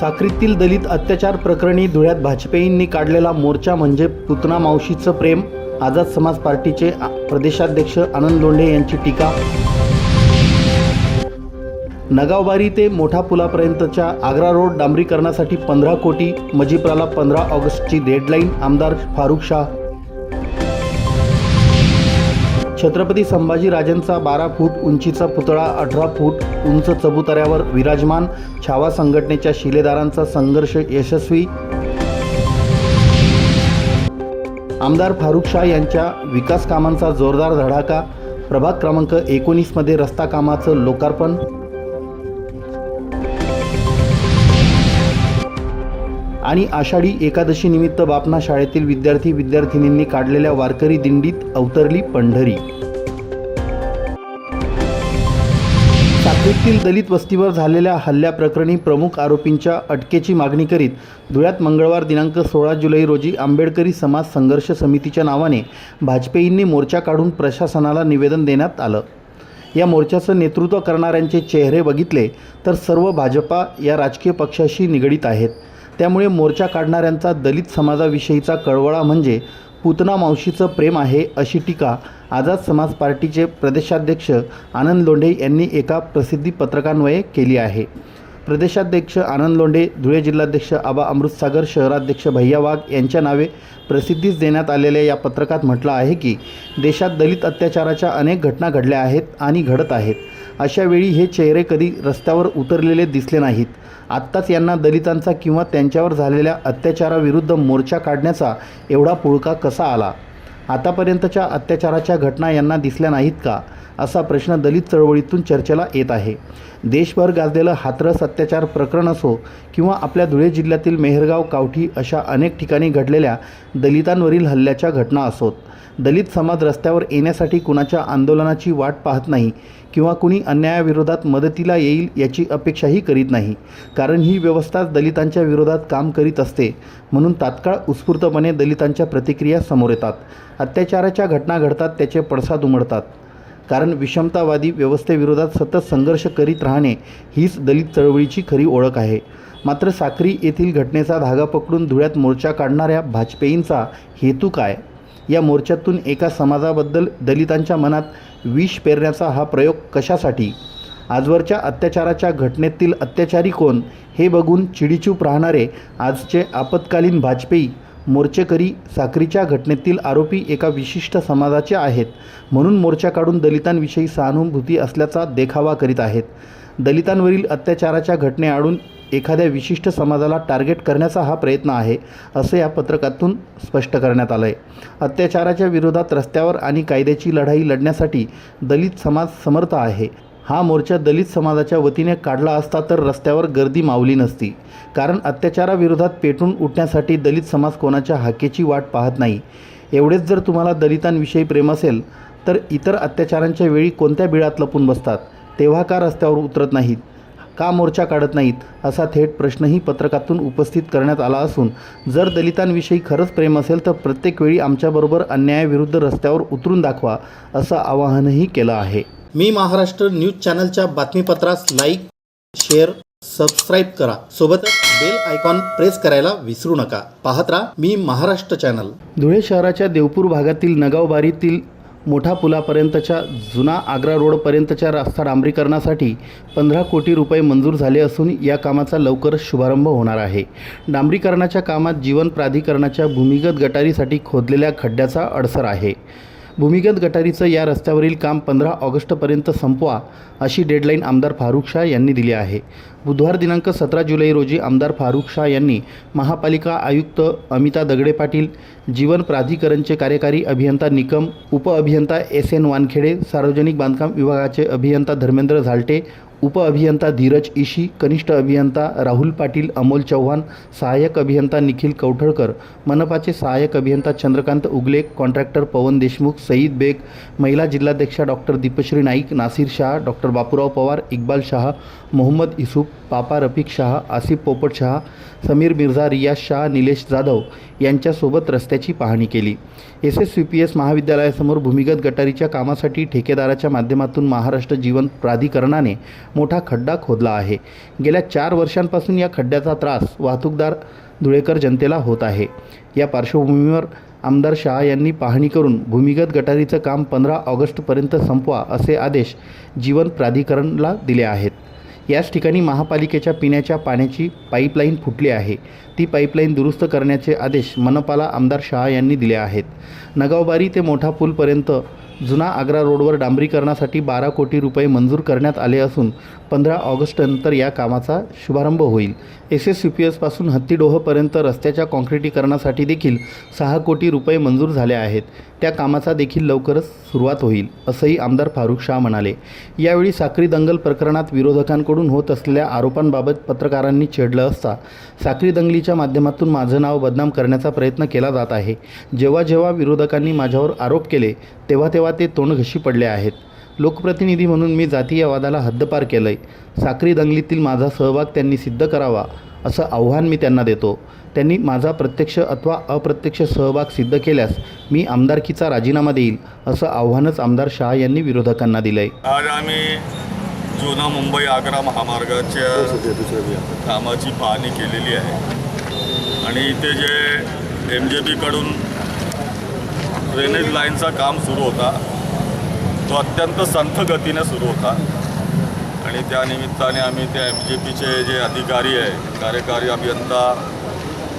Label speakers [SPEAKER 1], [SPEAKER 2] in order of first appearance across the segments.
[SPEAKER 1] साक्रीतील दलित अत्याचार प्रकरणी धुळ्यात भाजपेयींनी काढलेला मोर्चा म्हणजे पुतना मावशीचं प्रेम आझाद समाज पार्टीचे आ- प्रदेशाध्यक्ष आनंद लोंढे यांची टीका. नगावबारी ते मोठा पुलापर्यंतच्या आग्रा रोड डांबरीकरणासाठी पंधरा कोटी मजिप्राला पंधरा ऑगस्टची डेडलाईन आमदार फारुख शाह. छत्रपती संभाजी राजांचा बारा फूट उंचीचा पुतळा अठरा फूट उंच चबुतऱ्यावर विराजमान छावा संघटनेच्या शिलेदारांचा संघर्ष यशस्वी. आमदार फारुख शाह यांच्या विकास कामांचा जोरदार धडाका प्रभाग क्रमांक एकोणीसमध्ये रस्ता कामाचं लोकार्पण आणि आषाढी एकादशी निमित्त बापना शाळेतील विद्यार्थी विद्यार्थिनींनी काढलेल्या वारकरी दिंडीत अवतरली पंढरी. साक्रीतील दलित वस्तीवर झालेल्या हल्ल्याप्रकरणी प्रमुख आरोपींच्या अटकेची मागणी करीत धुळ्यात मंगळवार दिनांक सोळा जुलै रोजी आंबेडकरी समाज संघर्ष समितीच्या नावाने भाजपेयींनी मोर्चा काढून प्रशासनाला निवेदन देण्यात आलं. या मोर्चाचं नेतृत्व करणाऱ्यांचे चेहरे बघितले तर सर्व भाजपा या राजकीय पक्षाशी निगडीत आहेत. त्यामुळे मोर्चा काढणाऱ्यांचा दलित समाजाविषयीचा कळवळा म्हणजे पुतना मावशीचं प्रेम आहे अशी टीका आझाद समाज पार्टीचे प्रदेशाध्यक्ष आनंद लोंढे यांनी एका प्रसिद्धी पत्रकान्वये केली आहे. प्रदेशाध्यक्ष आनंद लोंढे धुळे जिल्हाध्यक्ष आबा अमृतसागर शहराध्यक्ष भैया वाघ यांच्या नावे प्रसिद्धीस देण्यात आलेल्या या पत्रकात म्हटलं आहे की देशात दलित अत्याचाराच्या अनेक घटना घडल्या आहेत आणि घडत आहेत. अशावेळी हे चेहरे कधी रस्त्यावर उतरलेले दिसले नाहीत. आत्ताच यांना दलितांचा किंवा त्यांच्यावर झालेल्या अत्याचाराविरुद्ध मोर्चा काढण्याचा एवढा पुळका कसा आला? आतापर्यंतच्या अत्याचाराच्या घटना यांना दिसल्या नाहीत का? असा प्रश्न दलित चळवळीतून चर्चेला येत आहे. देशभर गाजलेलं हातरस अत्याचार प्रकरण असो किंवा आपल्या धुळे जिल्ह्यातील मेहरगाव कावठी अशा अनेक ठिकाणी घडलेल्या दलितांवरील हल्ल्याच्या घटना असोत. दलित समाज रस्त्यावर येण्यासाठी कुणाच्या आंदोलनाची वाट पाहत नाही किंवा कुणी अन्यायाविरोधात मदतीला येईल याची अपेक्षाही करीत नाही. कारण ही व्यवस्थाच दलितांच्या विरोधात काम करीत असते. म्हणून तात्काळ उत्स्फूर्तपणे दलितांच्या प्रतिक्रिया समोर येतात. अत्याचाराच्या घटना घडतात त्याचे पडसाद उमडतात. कारण विषमतावादी व्यवस्थेविरोधात सतत संघर्ष करीत राहणे हीच दलित चळवळीची खरी ओळख आहे. मात्र साक्री येथील घटनेचा धागा पकडून धुळ्यात मोर्चा काढणाऱ्या भाजपेयींचा हेतू काय? या मोर्चातून एका समाजाबद्दल दलितांच्या मनात विष पेरण्याचा हा प्रयोग कशासाठी? आजवरच्या अत्याचाराच्या घटनेतील अत्याचारी कोण? हे बघून चिडीचूप राहणारे आजचे आपत्कालीन भाजपेयी मोर्चेकरी साखरीच्या घटनेतील आरोपी एका विशिष्ट समाजाचे आहेत म्हणून मोर्चा काढून दलितांविषयी सहानुभूती असल्याचा देखावा करीत आहेत. दलितांवरील अत्याचाराच्या घटनेआडून एखाद्या विशिष्ट समाजाला टार्गेट करण्याचा हा प्रयत्न आहे असं या पत्रकातून स्पष्ट करण्यात आलं आहे अत्याचाराच्या विरोधात रस्त्यावर आणि कायद्याची लढाई लढण्यासाठी दलित समाज समर्थ आहे. हा मोर्चा दलित समाजाच्या वतीने काढला असता तर रस्त्यावर गर्दी मावली नसती. कारण अत्याचाराविरोधात पेटून उठण्यासाठी दलित समाज कोणाच्या हाकेची वाट पाहत नाही. एवढेच जर तुम्हाला दलितांविषयी प्रेम असेल तर इतर अत्याचारांच्या वेळी कोणत्या बिळात लपून बसतात? तेव्हा का रस्त्यावर उतरत नाहीत? का मोर्चा काढत नाहीत असा थेट प्रश्नही पत्रकातून उपस्थित करण्यात आला असून जर दलितांविषयी खरंच प्रेम असेल तर प्रत्येक वेळी आमच्याबरोबर अन्यायाविरुद्ध रस्त्यावर उतरून दाखवा असं आवाहनही केलं आहे. मी महाराष्ट्र न्यूज चॅनलच्या बातमीपत्रास लाईक शेअर सबस्क्राईब करा. सोबतच बेल आयकॉन प्रेस करायला विसरू नका. पाहत राहा मी महाराष्ट्र चॅनल. धुळे शहराच्या देवपूर भागातील नगावबारीतील मोठा पुलापर्यंतच्या जुना आग्रा रोडपर्यंतच्या रस्ता डांबरीकरणासाठी पंधरा कोटी रुपये मंजूर झाले असून या कामाचा लवकरच शुभारंभ होणार आहे. डांबरीकरणाच्या कामात जीवन प्राधिकरणाच्या भूमिगत गटारीसाठी खोदलेल्या खड्ड्याचा अडसर आहे. भूमिगत गटारीचं या रस्त्यावरील काम पंधरा ऑगस्टपर्यंत संपवा अशी डेडलाईन आमदार फारुख शाह यांनी दिली आहे. बुधवार दिनांक सतरा जुलै रोजी आमदार फारुख शाह यांनी महापालिका आयुक्त अमिता दगडे पाटील जीवन प्राधिकरणचे कार्यकारी अभियंता निकम उपअभियंता एस एन वानखेडे सार्वजनिक बांधकाम विभागाचे अभियंता धर्मेंद्र झालटे उपअभियंता धीरज इशी कनिष्ठ अभियंता राहुल पाटील अमोल चव्हाण सहाय्यक अभियंता निखिल कवठळकर मनपाचे सहाय्यक अभियंता चंद्रकांत उगले कॉन्ट्रॅक्टर पवन देशमुख सईद बेग महिला जिल्हाध्यक्षा डॉक्टर दीपश्री नाईक नासिर शाह डॉक्टर बापूराव पवार इक्बाल शाह मोहम्मद इसूफ पापा रफिक शाह आसिफ पोपट शाह समीर मिर्झा रियाज शाह निलेश जाधव यांच्यासोबत रस्त्याची पाहणी केली. S S C P S महाविद्यालयासमोर भूमिगत गटारीच्या कामासाठी ठेकेदाराच्या माध्यमातून महाराष्ट्र जीवन प्राधिकरणाने मोठा खड्डा खोदला आहे. गेल्या चार वर्षांपासून या खड्ड्याचा त्रास वाहतूकदार धुळेकर जनतेला होत आहे. या पार्श्वभूमीवर आमदार शहा यांनी पाहणी करून भूमिगत गटारीचं काम पंधरा ऑगस्टपर्यंत संपवा असे आदेश जीवन प्राधिकरणला दिले आहेत. याच ठिकाणी महापालिकेच्या पिण्याच्या पाण्याची पाईपलाईन फुटली आहे. ती पाईपलाईन दुरुस्त करण्याचे आदेश मनपाला आमदार शहा यांनी दिले आहेत. नगावबारी ते मोठा पूलपर्यंत जुना आग्रा रोडवर डांबरीकरणासाठी बारा कोटी रुपये मंजूर करण्यात आले असून पंधरा ऑगस्टनंतर या कामाचा शुभारंभ होईल. एस एस यू पी एसपासून हत्तीडोहपर्यंत रस्त्याच्या कॉन्क्रिटीकरणासाठी देखील सहा कोटी रुपये मंजूर झाले आहेत. त्या कामाचा देखील लवकरच सुरुवात होईल असंही आमदार फारुख शाह म्हणाले. यावेळी साक्री दंगल प्रकरणात विरोधकांकडून होत असलेल्या आरोपांबाबत पत्रकारांनी छेडलं असता साक्री दंगलीच्या माध्यमातून माझं नाव बदनाम करण्याचा प्रयत्न केला जात आहे. जेव्हा जेव्हा विरोधकांनी माझ्यावर आरोप केले तेव्हा तेव्हा ते तोंडघशी पडले आहेत. लोकप्रतिनिधी म्हणून मी जातीयवादाला हद्दपार केलं आहे साक्री दंगलीतील माझा सहभाग त्यांनी सिद्ध करावा असं आव्हान मी त्यांना देतो. त्यांनी माझा प्रत्यक्ष अथवा अप्रत्यक्ष सहभाग सिद्ध केल्यास मी आमदारकीचा राजीनामा देईल असं आव्हानच आमदार शहा यांनी विरोधकांना दिलंय.
[SPEAKER 2] आज आम्ही जुना मुंबई आग्रा महामार्गाच्या कामाची पाहणी केलेली आहे. आणि इथे जे एम जे बीकडून ड्रेनेज लाईनचा काम सुरू होता तो अत्यंत संथ गतीने सुरू होता. आणि त्यानिमित्ताने आम्ही त्या एम जे पीचे जे अधिकारी आहे कार्यकारी अभियंता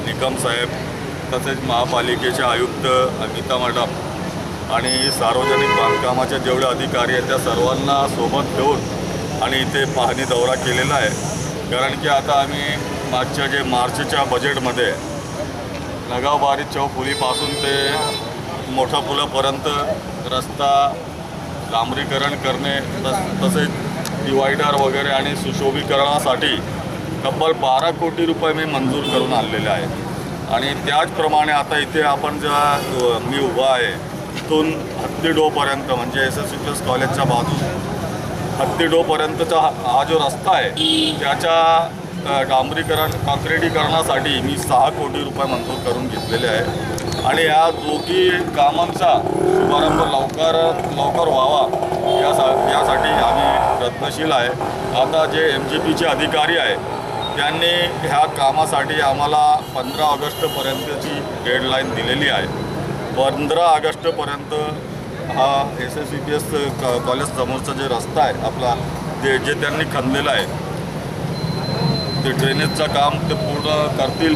[SPEAKER 2] निकम साहेब तसेच महापालिकेचे आयुक्त अमिता मॅडम आणि सार्वजनिक बांधकामाचे जेवढे अधिकारी आहेत त्या सर्वांना सोबत घेऊन आणि इथे पाहणी दौरा केलेला आहे. कारण की आता आम्ही मागच्या जे मार्चच्या बजेटमध्ये नगावबारी चौफुलीपासून ते मोठ्या पुलापर्यंत रस्ता डांबरीकरण करणे तस तसेच डिवायडर वगैरे आणि सुशोभीकरणासाठी तब्बल बारा कोटी रुपये मी मंजूर करून आणलेले आहेत. आणि त्याचप्रमाणे आता इथे आपण ज्या मी उभा आहे इथून हत्तीडोपर्यंत म्हणजे एस एस सी एस कॉलेजच्या बाजू हत्तीडोपर्यंतचा हा हा जो रस्ता आहे त्याच्या डांबरीकरण कॉन्क्रिटीकरणासाठी मी सहा कोटी रुपये मंजूर करून घेतलेले आहे आणि या दोघी कामांचा शुभारंभ लवकर लवकर व्हावा यासा यासाठी आम्ही प्रयत्नशील आहे. आता जे एम जी पीचे अधिकारी आहे त्यांनी ह्या कामासाठी आम्हाला पंधरा ऑगस्टपर्यंतची डेडलाईन दिलेली आहे. पंधरा ऑगस्टपर्यंत हा S S C P S college समोरचा जे रस्ता आहे आपला जे जे त्यांनी खणलेला आहे ते ड्रेनेजचं काम ते पूर्ण करतील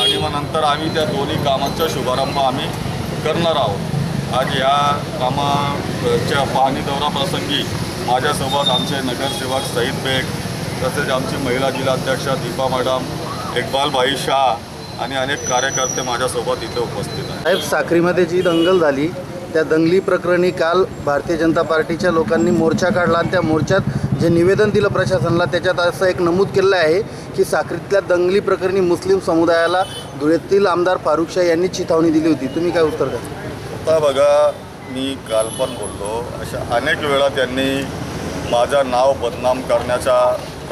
[SPEAKER 2] आणि मग नंतर आम्ही त्या दोन्ही कामांचा शुभारंभ आम्ही करणार आहोत. आज या कामाच्या पाहणी दौरा प्रसंगी माझ्यासोबत आमचे नगरसेवक सईद बेग तसेच आमची महिला जिल्हाध्यक्षा दीपा मॅडम इक्बालभाई शाह आणि अनेक कार्यकर्ते माझ्यासोबत इथे उपस्थित आहेत.
[SPEAKER 1] साहेब साक्रीमध्ये जी दंगल झाली त्या दंगली प्रकरणी काल भारतीय जनता पार्टीच्या लोकांनी मोर्चा काढला आणि त्या मोर्चात जे निवेदन दिलं प्रशासनाला त्याच्यात असं एक नमूद केलं आहे की साक्रीतल्या दंगली प्रकरणी मुस्लिम समुदायाला धुळ्यातील आमदार फारुख शाह यांनी चिथावणी दिली होती. तुम्ही काय उत्तर द्या
[SPEAKER 2] आता बघा मी काल पण बोललो अशा अनेक वेळा त्यांनी माझं नाव बदनाम करण्याचा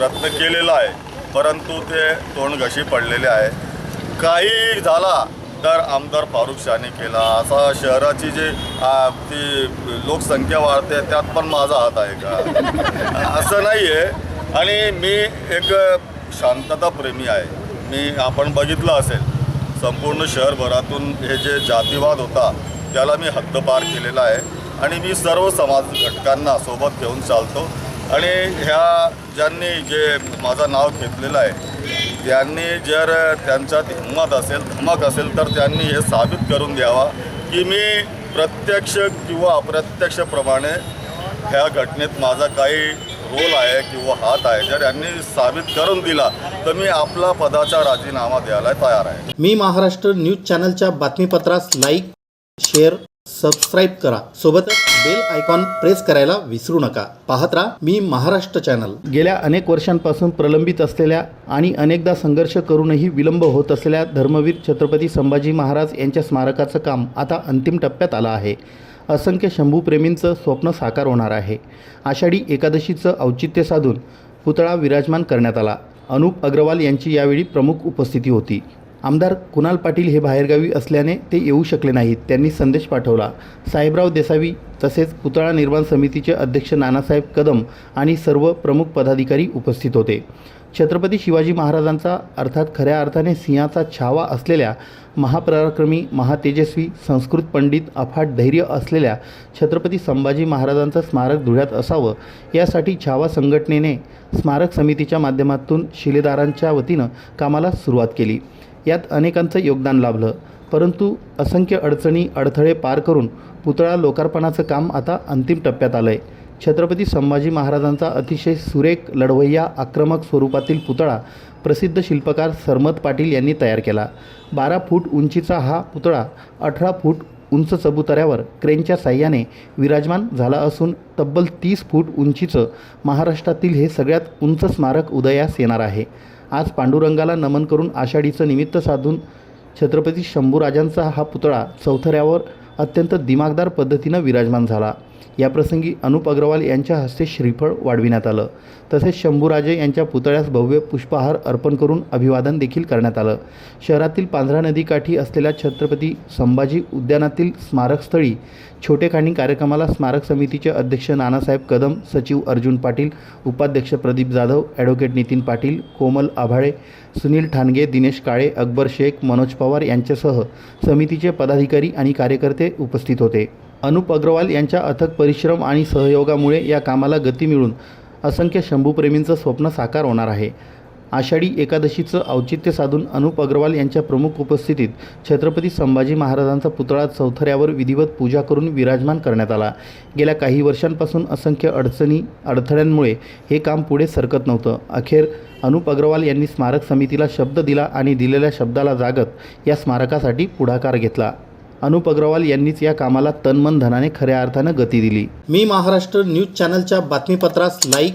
[SPEAKER 2] प्रयत्न केलेला आहे परंतु ते तोंडघशी पडलेले आहे. काही झाला तर आमदार फारुख शाहने केला. असा शहराची जी ती लोकसंख्या वाढते त्यात पण माझा हात आहे का? असं नाही आहे आणि मी एक शांतताप्रेमी आहे. मी आपण बघितलं असेल संपूर्ण शहरभरातून हे जे जातीवाद होता त्याला मी हद्दपार केलेला आहे. आणि मी सर्व समाज घटकांना सोबत घेऊन चालतो. आणि ह्या ज्यांनी जे माझं नाव घेतलेलं आहे त्यांनी जर त्यांच्यात हिंमत असेल धमक असेल तर त्यांनी हे साबित करून द्यावा की मी प्रत्यक्ष किंवा अप्रत्यक्षप्रमाणे ह्या घटनेत माझा काही रोल आहे किंवा हात आहे. जर यांनी साबित करून दिला तर मी आपला पदाचा राजीनामा द्यायला तयार आहे.
[SPEAKER 1] मी महाराष्ट्र न्यूज चॅनलच्या बातमीपत्रास लाईक शेअर सबस्क्राईब करा. सोबतच बेल आयकॉन प्रेस करायला विसरू नका. पाहत राहा मी महाराष्ट्र चॅनल गेल्या अनेक वर्षांपासून प्रलंबित असलेल्या आणि अनेकदा संघर्ष करूनही विलंब होत असलेल्या धर्मवीर छत्रपती संभाजी महाराज यांच्या स्मारकाचं काम आता अंतिम टप्प्यात आलं आहे. असंख्य शंभूप्रेमींचं स्वप्न साकार होणार आहे. आषाढी एकादशीचं औचित्य साधून पुतळा विराजमान करण्यात आला. अनुप अग्रवाल यांची यावेळी प्रमुख उपस्थिती होती. आमदार कुणाल पाटील हे बाहेरगावी असल्याने ते येऊ शकले नाहीत. त्यांनी संदेश पाठवला. साहेबराव देसावी तसेच पुतळा निर्माण समितीचे अध्यक्ष नानासाहेब कदम आणि सर्व प्रमुख पदाधिकारी उपस्थित होते. छत्रपती शिवाजी महाराजांचा अर्थात खऱ्या अर्थाने सिंहाचा छावा असलेल्या महापराक्रमी महातेजस्वी संस्कृत पंडित अफाट धैर्य असलेल्या छत्रपती संभाजी महाराजांचं स्मारक धुळ्यात असावं यासाठी छावा संघटनेने स्मारक समितीच्या माध्यमातून शिलेदारांच्या वतीनं कामाला सुरुवात केली. यात अनेकांचं योगदान लाभलं. परंतु असंख्य अडचणी अडथळे पार करून पुतळा लोकार्पणाचं काम आता अंतिम टप्प्यात आलं आहे छत्रपती संभाजी महाराजांचा अतिशय सुरेख लढवय्या आक्रमक स्वरूपातील पुतळा प्रसिद्ध शिल्पकार सरमत पाटील यांनी तयार केला. बारा फूट उंचीचा हा पुतळा अठरा फूट उंच चबुतऱ्यावर क्रेनच्या साह्याने विराजमान झाला असून तब्बल तीस फूट उंचीचं महाराष्ट्रातील हे सगळ्यात उंच स्मारक उदयास येणार आहे. आज पांडुरंगाला नमन करून आषाढीचं निमित्त साधून छत्रपती शंभूराजांचा हा पुतळा चौथऱ्यावर अत्यंत दिमागदार पद्धतीनं विराजमान झाला. याप्रसंगी अनुप अग्रवाल यांच्या हस्ते श्रीफळ वाढविण्यात आलं. तसेच शंभूराजे यांच्या पुतळ्यास भव्य पुष्पहार अर्पण करून अभिवादन देखील करण्यात आलं. शहरातील पांझरा नदीकाठी असलेल्या छत्रपती संभाजी उद्यानातील स्मारकस्थळी छोटेखानी कार्यक्रमाला स्मारक समितीचे अध्यक्ष नानासाहेब कदम सचिव अर्जुन पाटील उपाध्यक्ष प्रदीप जाधव ॲडव्होकेट नितीन पाटील कोमल आभाळे सुनील ठाणगे दिनेश काळे अकबर शेख मनोज पवार यांच्यासह समितीचे पदाधिकारी आणि कार्यकर्ते उपस्थित होते. अनुप अग्रवाल यांच्या अथक परिश्रम आणि सहयोगामुळे या कामाला गती मिळून असंख्य शंभूप्रेमींचं स्वप्न साकार होणार आहे. आषाढी एकादशीचं औचित्य साधून अनुप अग्रवाल यांच्या प्रमुख उपस्थितीत छत्रपती संभाजी महाराजांचा पुतळा चौथऱ्यावर विधिवत पूजा करून विराजमान करण्यात आला. गेल्या काही वर्षांपासून असंख्य अडचणी अडथळ्यांमुळे हे काम पुढे सरकत नव्हतं. अखेर अनुप अग्रवाल यांनी स्मारक समितीला शब्द दिला आणि दिलेल्या शब्दाला जागत या स्मारकासाठी पुढाकार घेतला. अनुप अग्रवाल यांनीच या कामाला तनमन धनाने खऱ्या अर्थानं गती दिली. मी महाराष्ट्र न्यूज चॅनलच्या बातमीपत्रास लाईक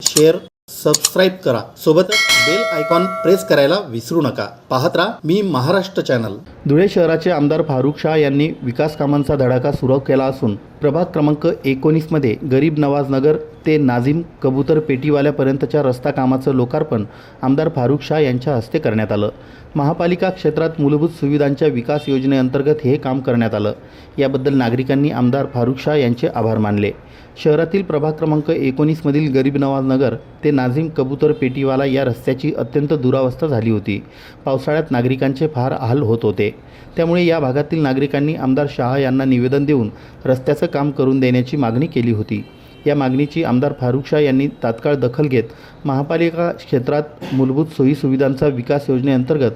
[SPEAKER 1] शेअर सबस्क्राईब करा. सोबतच बेल आयकॉन प्रेस करायला विसरू नका. पाहत राहा मी महाराष्ट्र चॅनल धुळे शहराचे आमदार फारुख शाह यांनी विकास कामांचा धडाका सुरू केला असून प्रभाग क्रमांक एकोणीसमध्ये गरीब नवाज नगर ते नाझीम कबूतर पेटीवाल्यापर्यंतच्या रस्ता कामाचं लोकार्पण आमदार फारुख शाह यांच्या हस्ते करण्यात आलं. महापालिका क्षेत्रात मूलभूत सुविधांच्या विकास योजनेअंतर्गत हे काम करण्यात आलं. याबद्दल नागरिकांनी आमदार फारुख शाह यांचे आभार मानले. शहरातील प्रभाग क्रमांक एकोणीसमधील गरीब नवाज नगर ते नाझीम कबूतर पेटीवाला या रस्त्याची अत्यंत दुरावस्था झाली होती. पावसाळ्यात नागरिकांचे फार हाल होत होते. त्यामुळे या भागातील नागरिकांनी आमदार शहा यांना निवेदन देऊन रस्त्याचं काम करून देण्याची मागणी केली होती. या मागणीची आमदार फारुख शाह यांनी तात्काळ दखल घेत महापालिका क्षेत्रात मूलभूत सोयीसुविधांचा विकास योजनेअंतर्गत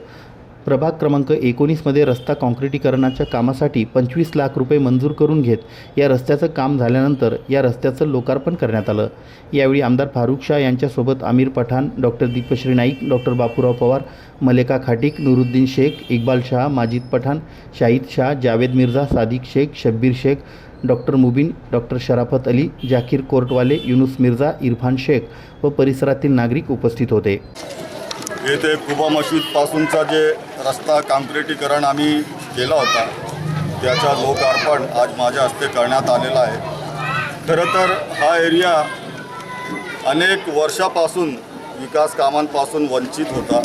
[SPEAKER 1] प्रभाग क्रमांक एकोणीसमध्ये रस्ता काँक्रिटीकरणाच्या कामासाठी पंचवीस लाख रुपये मंजूर करून घेत. या रस्त्याचं काम झाल्यानंतर या रस्त्याचं लोकार्पण करण्यात आलं. यावेळी आमदार फारुख शाह यांच्यासोबत Aamir Pathan doctor Deepshree Naik doctor Bapurao Pawar Maleka Khatik Nuruddin Shaikh Iqbal Shah Majid Pathan Shahid Shah Javed Mirza Sadiq Shaikh Shabbir Shaikh doctor Mubeen doctor Sharafat Ali Zakir कोर्टवाले Yunus Mirza Irfan Shaikh व परिसरातील नागरिक उपस्थित होते.
[SPEAKER 2] येथे कुबा मशीदपासूनचा जे रस्ता काँक्रिटीकरण आम्ही केला होता त्याचा लोकार्पण आज माझ्या हस्ते करण्यात आलेला आहे. खरं तर हा एरिया अनेक वर्षापासून विकास कामांपासून वंचित होता.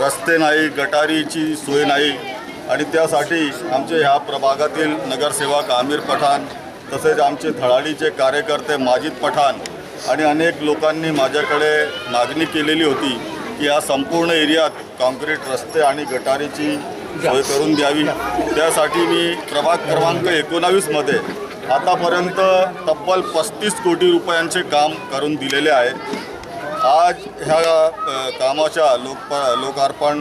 [SPEAKER 2] रस्ते नाही गटारीची सोय नाही आणि त्यासाठी आमचे ह्या प्रभागातील नगरसेवक आमिर पठाण तसेच आमचे थळाडीचे कार्यकर्ते माजिद पठाण आणि अनेक लोकांनी माझ्याकडे मागणी केलेली होती की या संपूर्ण एरियात कॉन्क्रीट रस्ते आणि गटारीची सोय करून द्यावी. त्यासाठी मी प्रभाग क्रमांक एकोणावीसमध्ये आतापर्यंत तब्बल पस्तीस कोटी रुपयांचे काम करून दिलेले आहे. आज ह्या कामाच्या लोक लोकार्पण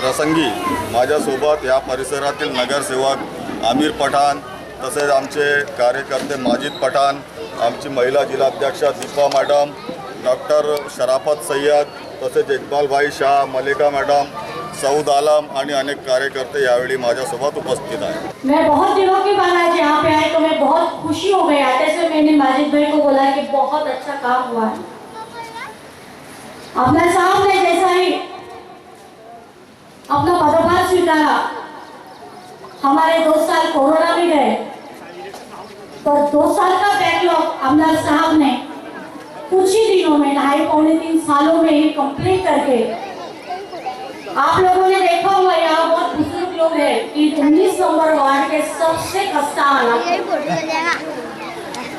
[SPEAKER 2] प्रसंगी माझ्यासोबत या परिसरातील नगरसेवक आमिर पठाण तसेच आमचे कार्यकर्ते माजिद पठाण आमची महिला जिल्हाध्यक्षा दीपा मॅडम डॉक्टर शराफत सय्यद तसेच इक्बालभाई शाह मलिका मॅडम सऊद आलम आणि अनेक कार्यकर्ते यावेळी माझ्यासोबत उपस्थित आहेत.
[SPEAKER 3] मैं बहुत दिनों के बाद आज यहाँ पे आई तो मैं बहुत खुशी हो गया जैसे मैंने माजिद भाई को बोला कि बहुत अच्छा काम हुआ है। अपना सामने जैसा ही अपना पदभार स्वीकारा। हमारे दो साल कोरोना में गए। तो दो साल का बैकलॉग अमदार साहब ने कुछ ही दिनों में, ढाई पौने तीन सालों में ही कंप्लीट करके आप लोगों ने देखा होगा, यहाँ बहुत बुज़ुर्ग लोग हैं कि उन्नीस नंबर वार्ड के सबसे खस्ता हालात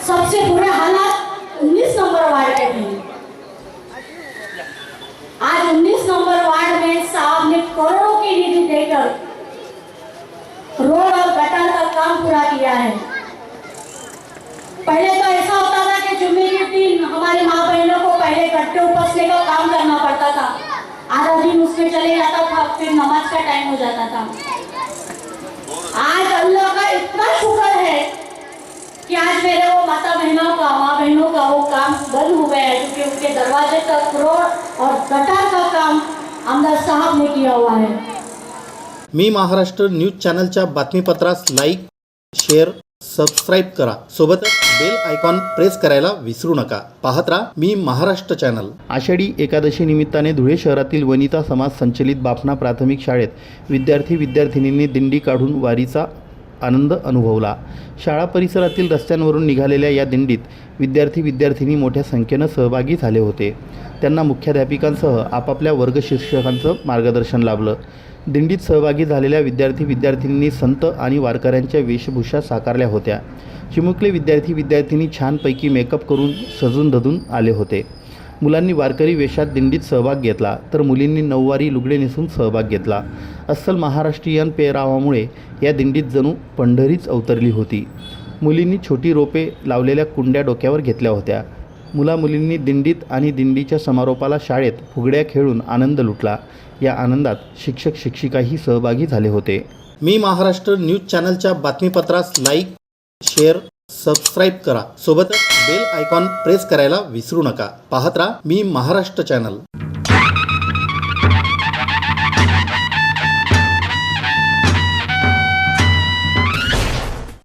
[SPEAKER 3] सबसे बुरे हालात उन्नीस नंबर वार्ड के थे आज उन्नीस नंबर वार्ड में साहब ने करोड़ों की निधि देकर रोड और गटर का काम पूरा किया है। पहले तो ऐसा होता था कि जुम्मे के दिन हमारी माँ बहनों को पहले गट्टे उपसने का काम करना पड़ता था। आधा दिन उसमें चले जाता था, फिर नमाज़ का टाइम हो जाता था। आज अल्लाह का इतना शुक्र है कि आज मेरे वो माता बहनों का माँ बहनों का वो काम बंद हो गया है, क्योंकि उनके दरवाजे का रोड और गटार का काम आमदार साहब ने किया हुआ है।
[SPEAKER 1] मी महाराष्ट्र न्यूज़ चॅनलच्या बातमीपत्रास लाईक, शेअर सबस्क्राईब करा. सोबतच बेल आयकॉन प्रेस करायला विसरू नका. पाहत राहा मी महाराष्ट्र चॅनल आषाढी एकादशी निमित्ताने धुळे शहरातील वनिता समाज संचलित बाफना प्राथमिक शाळेत विद्यार्थी विद्यार्थिनींनी दिंडी काढून वारीचा आनंद अनुभवला. शाळा परिसरातील रस्त्यांवरून निघालेल्या या दिंडीत विद्यार्थी विद्यार्थिनी मोठ्या संख्येनं सहभागी झाले होते. त्यांना मुख्याध्यापिकांसह आपापल्या वर्ग शिक्षकांचं मार्गदर्शन लाभलं. दिंडीत सहभागी झालेल्या विद्यार्थी विद्यार्थिनींनी संत आणि वारकऱ्यांच्या वेशभूषा साकारल्या होत्या. चिमुकले विद्यार्थी विद्यार्थिनी छानपैकी मेकअप करून सजून धजून आले होते. मुलांनी वारकरी वेशात दिंडीत सहभाग घेतला तर मुलींनी नऊवारी लुगडे नेसून सहभाग घेतला. अस्सल महाराष्ट्रीयन पेहरावामुळे या दिंडीत जणू पंढरीच अवतरली होती. मुलींनी छोटी रोपे लावलेल्या कुंड्या डोक्यावर घेतल्या होत्या. मुलामुलींनी दिंडीत आणि दिंडीच्या समारोपाला शाळेत फुगड्या खेळून आनंद लुटला. या आनंदात शिक्षक शिक्षिकाही सहभागी झाले होते. मी महाराष्ट्र न्यूज चॅनलच्या बातमीपत्रास लाईक शेअर सबस्क्राईब करा. सोबतच बेल आयकॉन प्रेस करायला विसरू नका. पाहत राहा मी महाराष्ट्र चॅनल.